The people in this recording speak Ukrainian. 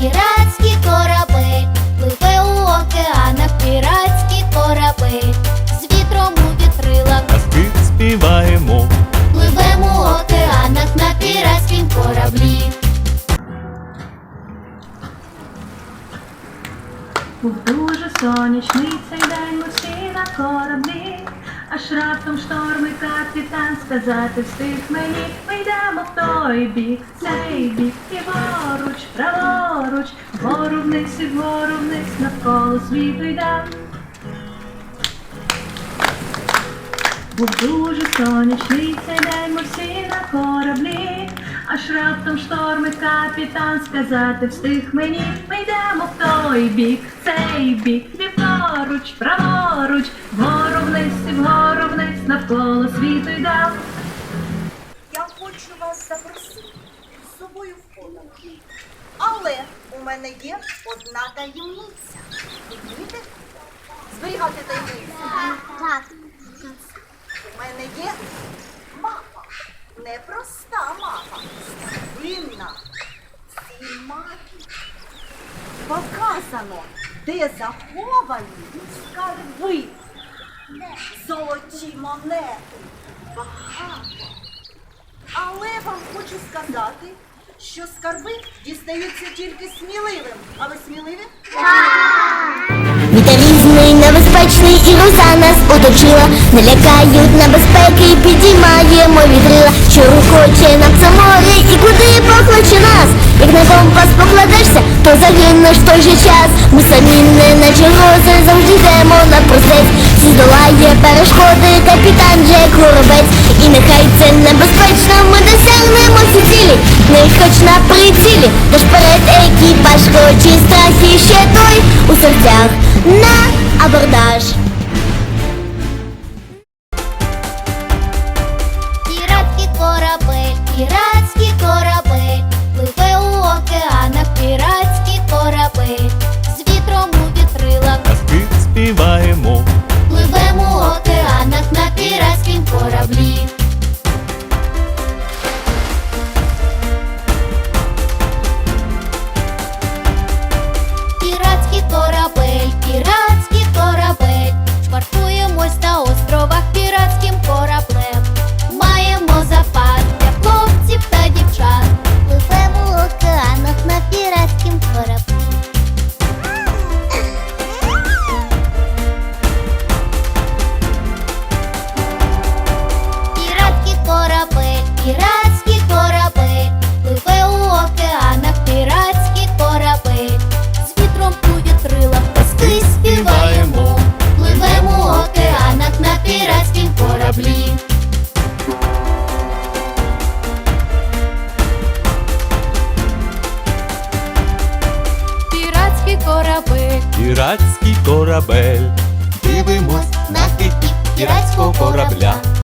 піратський корабель, пливе у океанах піратський корабель, з вітром у вітрилах, казки співаємо, пливемо у океанах на піратськім кораблі. Був дуже сонячний цей день ми всі на кораблі, аж раптом шторм і капітан сказати встиг мені, ми йдемо в той бік, цей бік, ліворуч, праворуч, вгору вниз і вгору вниз, навколо світу йдем. Був дуже сонячний цей день ми всі на кораблі, аж раптом шторм і капітан сказати встиг мені, ми йдемо в той бік, цей бік, ліворуч, праворуч, вгору вниз і вгору вниз, навколо світу йдем. Я хочу вас запросити з собою в подорож. Але у мене є одна таємниця. Вмієте зберігати таємницю? Так. У мене є мапа. Не проста мапа, старинна. В цій мапі показано, де заховані скарби. Золоті монети. Багато. Але вам хочу сказати, що скарби дістаються тільки сміливим. А ви сміливі? Віталізний, небезпечний і гроза нас оточила, не лякають небезпеки, підіймаємо вітрила, що рухоче нам це море і куди покличе нас. Як на компас покладешся, то загинеш той же час. Ми самі не наче грози, завжди йдемо на простець. Всі здолає перешкоди, капітан Джек Горобець. І нехай це небезпечно, ми досягнемо всі цілі. Не хоч на прицілі, тож перед екіпаж, хоч і страх і ще той у серцях на абордаж. Піратський корабель, піратський корабель, корабель, піратський корабель, дивимось на хиті піратського корабля.